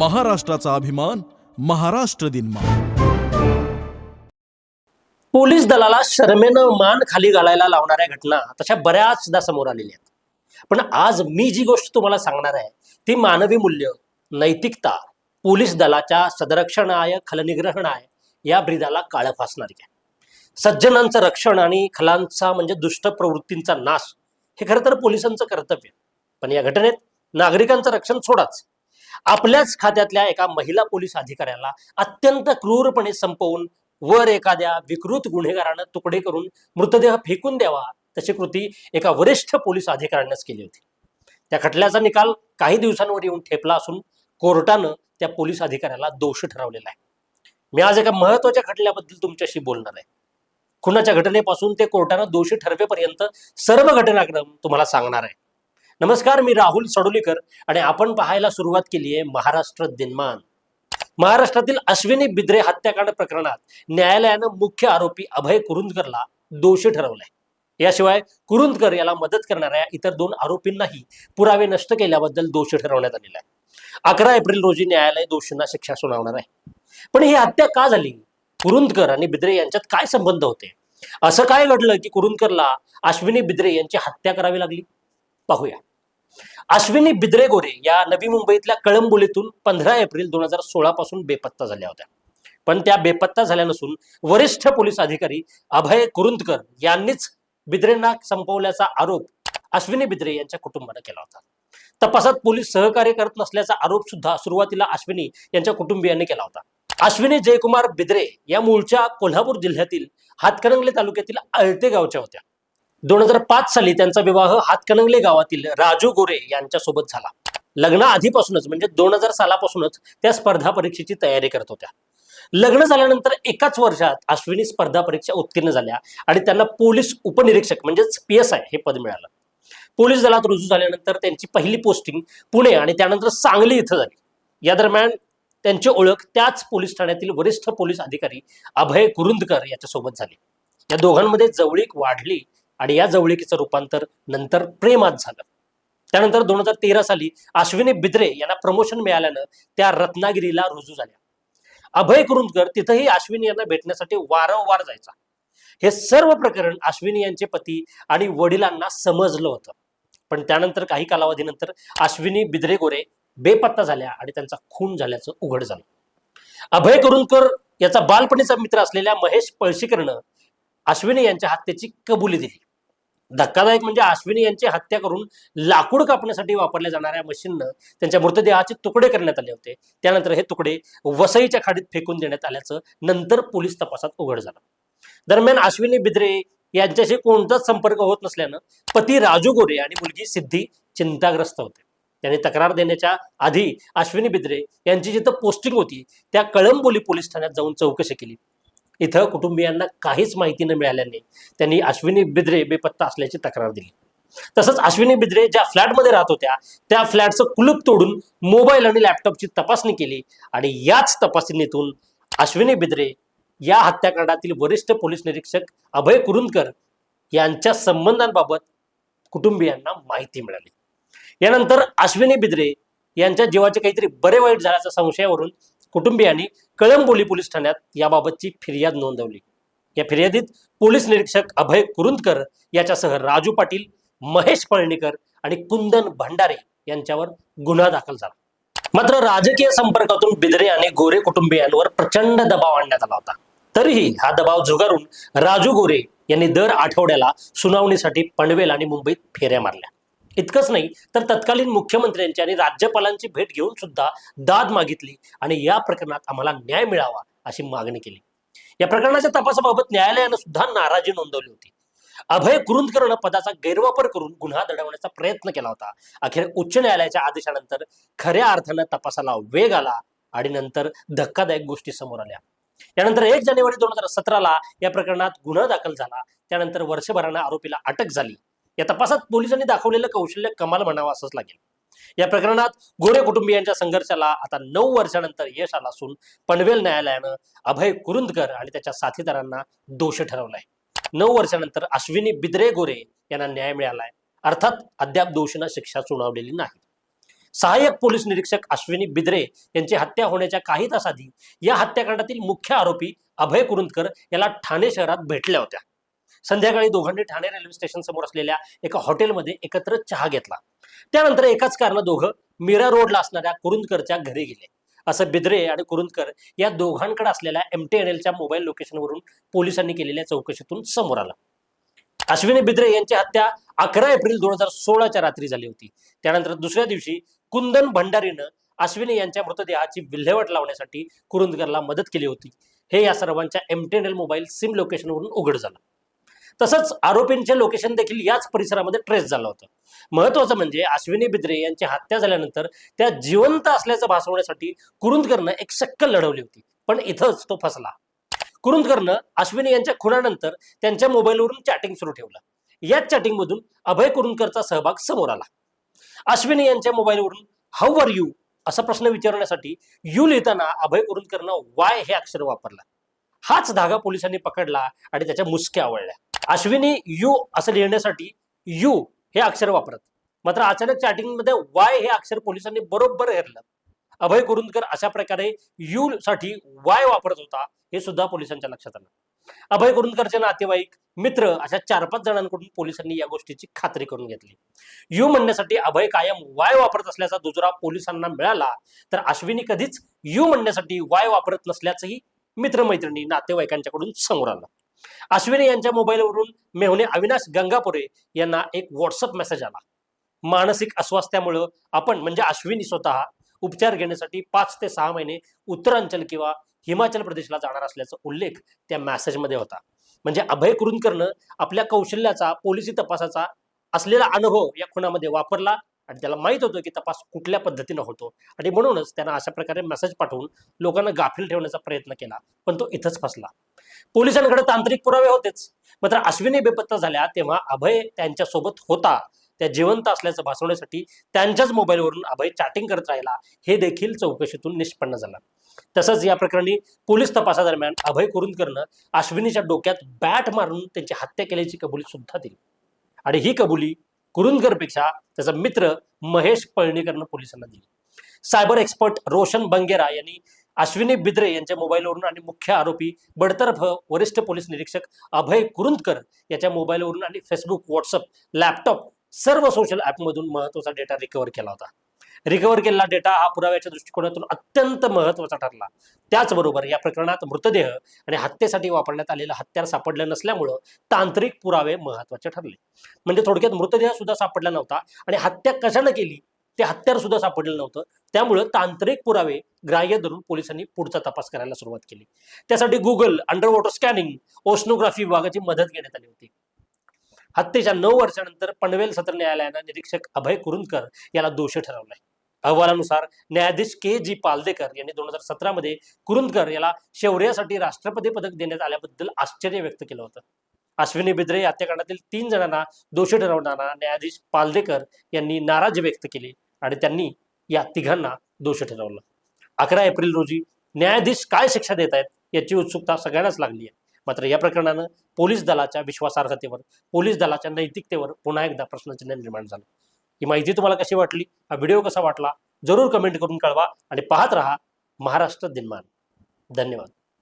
महाराष्ट्राचा अभिमान महाराष्ट्र दिन पोलीस दलाला शरमेनं मान खाली घालायला लावणाऱ्या घटना तशा बऱ्याचदा समोर आलेल्या आहेत. पण आज मी जी गोष्ट तुम्हाला सांगणार आहे ती मानवी मूल्य नैतिकता पोलीस दलाच्या सदरक्षणाय खलनिग्रहणाय या ब्रिदाला काळं फासणारी आहे. सज्जनांचं रक्षण आणि खलांचा म्हणजे दुष्ट प्रवृत्तींचा नाश हे खरं तर पोलिसांचं कर्तव्य पण या घटनेत नागरिकांचं रक्षण सोडाच. आपल्याच खात्यातल्या एका महिला पोलीस अधिकाऱ्याला अत्यंत क्रूरपणे संपवून वर एखाद्या विकृत गुन्हेगारानं तुकडे करून मृतदेह फेकून द्यावा तशी कृती एका वरिष्ठ पोलीस अधिकाऱ्यानेच केली होती. त्या खटल्याचा निकाल काही दिवसांवर येऊन ठेपला असून कोर्टानं त्या पोलीस अधिकाऱ्याला दोषी ठरवलेला आहे. मी आज एका महत्त्वाच्या खटल्याबद्दल तुमच्याशी बोलणार आहे. खुनाच्या घटनेपासून ते कोर्टानं दोषी ठरवेपर्यंत सर्व घटनाक्रम तुम्हाला सांगणार आहे. नमस्कार मी राहुल सडोलीकर आणि आपण पाहायला सुरुवात केली आहे महाराष्ट्र दिनमान. महाराष्ट्रातील अश्विनी बिद्रे हत्याकांड प्रकरणात न्यायालयानं मुख्य आरोपी अभय कुरुंदकरला दोषी ठरवलाय. याशिवाय कुरुंदकर याला मदत करणाऱ्या इतर दोन आरोपींनाही पुरावे नष्ट केल्याबद्दल दोषी ठरवण्यात आलेला आहे. अकरा एप्रिल रोजी न्यायालय दोषींना शिक्षा सुनावणार आहे. पण ही हत्या का झाली? कुरुंदकर आणि बिद्रे यांच्यात काय संबंध होते? असं काय घडलं की कुरुंदकरला अश्विनी बिद्रे यांची हत्या करावी लागली? पाहूया. अश्विनी बिद्रे गोरे या नवी मुंबईतल्या कळंबोलीतून पंधरा एप्रिल दोन हजार सोळा पासून बेपत्ता झाल्या होत्या. पण त्या बेपत्ता झाल्या नसून वरिष्ठ पोलीस अधिकारी अभय कुरुंदकर यांनीच बिद्रेंना संपवल्याचा आरोप अश्विनी बिद्रे यांच्या कुटुंबानं केला होता. तपासात पोलीस सहकार्य करत नसल्याचा आरोप सुद्धा सुरुवातीला अश्विनी यांच्या कुटुंबियांनी केला होता. अश्विनी जयकुमार बिद्रे या मूळच्या कोल्हापूर जिल्ह्यातील हातकणंगले तालुक्यातील आळते गावच्या होत्या. दोन हजार पाच साली त्यांचा विवाह हातकणंगले गावातील राजू गोरे यांच्यासोबत झाला. लग्न आधीपासूनच म्हणजे दोन हजार सालापासूनच त्या स्पर्धा परीक्षेची तयारी करत होत्या. लग्न झाल्यानंतर एकाच वर्षात अश्विनी स्पर्धा परीक्षा उत्तीर्ण झाल्या आणि त्यांना पोलीस उपनिरीक्षक म्हणजेच पी एस आय हे पद मिळालं. पोलीस दलात रुजू झाल्यानंतर त्यांची पहिली पोस्टिंग पुणे आणि त्यानंतर सांगली इथं झाली. या दरम्यान त्यांची ओळख त्याच पोलीस ठाण्यातील वरिष्ठ पोलीस अधिकारी अभय कुरुंदकर याच्यासोबत झाली. या दोघांमध्ये जवळीक वाढली आणि या जवळिकीचं रूपांतर नंतर प्रेमात झालं. त्यानंतर दोन हजार तेरा साली अश्विनी बिद्रे यांना प्रमोशन मिळाल्यानं त्या रत्नागिरीला रुजू झाल्या. अभय कुरुंदकर तिथंही अश्विनी यांना भेटण्यासाठी वारंवार जायचा. हे सर्व प्रकरण अश्विनी यांचे पती आणि वडिलांना समजलं होतं. पण त्यानंतर काही कालावधीनंतर अश्विनी बिद्रे गोरे बेपत्ता झाल्या आणि त्यांचा खून झाल्याचं उघड झालं. अभय कुरुंदकर याचा बालपणीचा मित्र असलेल्या महेश पळशीकरनं अश्विनी यांच्या हत्येची कबुली दिली. धक्कादायक म्हणजे अश्विनी यांची हत्या करून लाकूड कापण्यासाठी वापरल्या जाणाऱ्या मशीननं त्यांच्या मृतदेहाचे तुकडे करण्यात आले होते. त्यानंतर हे तुकडे वसईच्या खाडीत फेकून देण्यात आल्याचं नंतर पोलीस तपासात उघड झालं. दरम्यान अश्विनी बिद्रे यांच्याशी कोणताच संपर्क होत नसल्यानं पती राजू गोरे आणि मुलगी सिद्धी चिंताग्रस्त होते. त्यांनी तक्रार देण्याच्या आधी अश्विनी बिद्रे यांची जिथं पोस्टिंग होती त्या कळंबोली पोलीस ठाण्यात जाऊन चौकशी केली. इथं कुटुंबियांना काहीच माहिती न मिळाल्याने त्यांनी अश्विनी बिद्रे बेपत्ता असल्याची तक्रार दिली. तसंच अश्विनी बिद्रे ज्या फ्लॅटमध्ये राहत होत्या त्या फ्लॅटचं कुलूप तोडून मोबाईल आणि लॅपटॉपची तपासणी केली आणि याच तपासणीतून अश्विनी बिद्रे या हत्याकांडातील वरिष्ठ पोलीस निरीक्षक अभय कुरुंदकर यांच्या संबंधांबाबत कुटुंबियांना माहिती मिळाली. यानंतर अश्विनी बिद्रे यांच्या जीवाचे काहीतरी बरे वाईट झाल्याच्या संशयावरून कुटुंबियांनी कळंबोली पोलीस ठाण्यात याबाबतची फिर्याद नोंदवली. या फिर्यादीत पोलीस निरीक्षक अभय कुरुंदकर याच्यासह राजू पाटील महेश पळणीकर आणि कुंदन भंडारे यांच्यावर गुन्हा दाखल झाला. मात्र राजकीय संपर्कातून बिदरे आणि गोरे कुटुंबियांवर प्रचंड दबाव आणण्यात आला होता. तरीही हा दबाव झुगारून राजू गोरे यांनी दर आठवड्याला सुनावणीसाठी पनवेल आणि मुंबईत फेऱ्या मारल्या. इतकंच नाही तर तत्कालीन मुख्यमंत्र्यांची आणि राज्यपालांची भेट घेऊन सुद्धा दाद मागितली आणि या प्रकरणात आम्हाला न्याय मिळावा अशी मागणी केली. या प्रकरणाच्या तपासाबाबत न्यायालयानं सुद्धा नाराजी नोंदवली होती. अभय कुरुंदकरनं पदाचा गैरवापर करून गुन्हा दडवण्याचा प्रयत्न केला होता. अखेर उच्च न्यायालयाच्या आदेशानंतर खऱ्या अर्थानं तपासाला वेग आला आणि नंतर धक्कादायक गोष्टी समोर आल्या. यानंतर एक जानेवारी दोन हजार सतराला या प्रकरणात गुन्हा दाखल झाला. त्यानंतर वर्षभरानं आरोपीला अटक झाली. या तपासात पोलिसांनी दाखवलेलं कौशल्य कमाल म्हणावं असंच लागेल. या प्रकरणात गोरे कुटुंबियांच्या संघर्षाला आता नऊ वर्षानंतर यश आलं असून पनवेल न्यायालयानं अभय कुरुंदकर आणि त्याच्या साथीदारांना दोष ठरवलाय. नऊ वर्षानंतर अश्विनी बिद्रे गोरे यांना न्याय मिळालाय. अर्थात अद्याप दोषींना शिक्षा सुनावलेली नाही. सहाय्यक पोलीस निरीक्षक अश्विनी बिद्रे यांची हत्या होण्याच्या काही तास आधी या हत्याकांडातील मुख्य आरोपी अभय कुरुंदकर याला ठाणे शहरात भेटल्या होत्या. संध्याकाळी दोघांनी ठाणे रेल्वे स्टेशन समोर असलेल्या एका हॉटेलमध्ये एकत्र चहा घेतला. त्यानंतर एकाच कारण दोघं मीरा रोडला असणाऱ्या कुरुंदकरच्या घरी गेले. असं बिद्रे आणि कुरुंदकर या दोघांकडे असलेल्या एम टी एन एलच्या मोबाईल लोकेशनवरून पोलिसांनी केलेल्या चौकशीतून समोर आलं. अश्विनी बिद्रे यांची हत्या अकरा एप्रिल दोन हजार सोळाच्या रात्री झाली होती. त्यानंतर दुसऱ्या दिवशी कुंदन भंडारीनं अश्विनी यांच्या मृतदेहाची विल्हेवाट लावण्यासाठी कुरुंदकरला मदत केली होती. हे या सर्वांच्या M T N L mobile SIM लोकेशनवरून उघड झालं. तसंच आरोपींचे लोकेशन देखील याच परिसरामध्ये ट्रेस झालं होतं. महत्वाचं म्हणजे अश्विनी बिद्रे यांची हत्या झाल्यानंतर त्या जिवंत असल्याचं भासवण्यासाठी कुरुंदकरनं एक शक्कल लढवली होती. पण इथंच तो फसला. कुरुंदकरनं अश्विनी यांच्या खुनानंतर त्यांच्या मोबाईलवरून चॅटिंग सुरू ठेवलं. याच चॅटिंगमधून अभय कुरुंदकरचा सहभाग समोर आला. अश्विनी यांच्या मोबाईलवरून हाऊ आर यू असा प्रश्न विचारण्यासाठी यू लिहिताना अभय कुरुंदकरनं वाय हे अक्षर वापरलं. हाच धागा पोलिसांनी पकडला आणि त्याच्या मुसक्या आवळल्या. अश्विनी यू असं लिहिण्यासाठी यू हे अक्षर वापरत. मात्र अचानक चॅटिंगमध्ये वाय हे अक्षर पोलिसांनी बरोबर हेरलं. अभय कुरुंदकर अशा प्रकारे यू साठी वाय वापरत होता हे सुद्धा पोलिसांच्या लक्षात आलं. अभय कुरुंदकरचे नातेवाईक मित्र अशा चार पाच जणांकडून पोलिसांनी या गोष्टीची खात्री करून घेतली. यू म्हणण्यासाठी अभय कायम वाय वापरत असल्याचा दुजरा पोलिसांना मिळाला तर अश्विनी कधीच यू म्हणण्यासाठी वाय वापरत नसल्याचंही मित्रमैत्रिणी नातेवाईकांच्याकडून समोर आलं. अश्विनी यांच्या मोबाईलवरून मेहुणे अविनाश गंगापुरे यांना एक व्हॉट्सअप मेसेज आला. मानसिक अस्वास्थ्यामुळं आपण म्हणजे अश्विनी स्वतः उपचार घेण्यासाठी पाच ते सहा महिने उत्तरांचल किंवा हिमाचल प्रदेशला जाणार असल्याचा उल्लेख त्या मेसेजमध्ये होता. म्हणजे अभय कुरुंदकरनं आपल्या कौशल्याचा पोलिसी तपासाचा असलेला अनुभव या खुनामध्ये वापरला. आणि त्याला माहीत होतं की तपास कुठल्या पद्धतीनं होतो. आणि म्हणूनच त्यानं अशा प्रकारे मेसेज पाठवून लोकांना गाफील ठेवण्याचा प्रयत्न केला. पण तो इथंच फसला. पोलिसांकडे तांत्रिक पुरावे होतेच. मात्र अश्विनी बेपत्ता झाल्या तेव्हा अभय त्यांच्यासोबत होता. त्या जिवंत असल्याचं भासवण्यासाठी त्यांच्याच मोबाईलवरून अभय चॅटिंग करत राहिला. हे देखील चौकशीतून निष्पन्न झालं. तसंच या प्रकरणी पोलीस तपासादरम्यान अभय कुरुंदकरनं अश्विनीच्या डोक्यात बॅट मारून त्यांची हत्या केल्याची कबुली सुद्धा दिली. आणि ही कबुली कुरुंदकरपेक्षा त्याचा मित्र महेश पळणीकरनं पोलिसांना दिली. सायबर एक्सपर्ट रोशन बंगेरा यांनी अश्विनी बिद्रे यांच्या मोबाईलवरून आणि मुख्य आरोपी बडतर्फ वरिष्ठ पोलीस निरीक्षक अभय कुरुंदकर याच्या मोबाईलवरून आणि फेसबुक व्हॉट्सअप लॅपटॉप सर्व सोशल ॲपमधून महत्त्वाचा डेटा रिकव्हर केला होता. रिकव्हर केलेला डेटा हा पुराव्याच्या दृष्टिकोनातून अत्यंत महत्त्वाचा ठरला. त्याचबरोबर या प्रकरणात मृतदेह आणि हत्येसाठी वापरण्यात आलेलं हत्यार सापडलं नसल्यामुळं तांत्रिक पुरावे महत्त्वाचे ठरले. म्हणजे थोडक्यात मृतदेह सुद्धा सापडला नव्हता आणि हत्या कशानं केली? ते हत्यार सुद्धा सापडलेलं नव्हतं. त्यामुळं तांत्रिक पुरावे ग्राह्य धरून पोलिसांनी पुढचा तपास करायला सुरुवात केली. त्यासाठी Google under water scanning oceanography विभागाची मदत घेण्यात आली होती. हत्येच्या नऊ वर्षानंतर पनवेल सत्र न्यायालयानं निरीक्षक अभय कुरुंदकर याला दोषी ठरवलाय. अहवालानुसार न्यायाधीश के जी पालदेकर यांनी दोन हजार सतरामध्ये कुरुंदकर याला शौर्यासाठी राष्ट्रपती पदक देण्यात आल्याबद्दल आश्चर्य व्यक्त केलं होतं. अश्विनी बिद्रे हत्याकांडातील तीन जणांना दोषी ठरवणारा न्यायाधीश पालदेकर यांनी नाराजी व्यक्त केली आणि त्यांनी या तिघांना दोषी ठरवलं. अकरा एप्रिल रोजी न्यायाधीश काय शिक्षा देत आहेत याची उत्सुकता सगळ्यांनाच लागली आहे. मात्र या प्रकरणानं पोलीस दलाच्या विश्वासार्हतेवर पोलीस दलाच्या नैतिकतेवर पुन्हा एकदा प्रश्नचिन्ह निर्माण झालं. ही माहिती तुम्हाला कशी वाटली? हा व्हिडिओ कसा वाटला? जरूर कमेंट करून कळवा आणि पाहत रहा महाराष्ट्र दिनमान. धन्यवाद.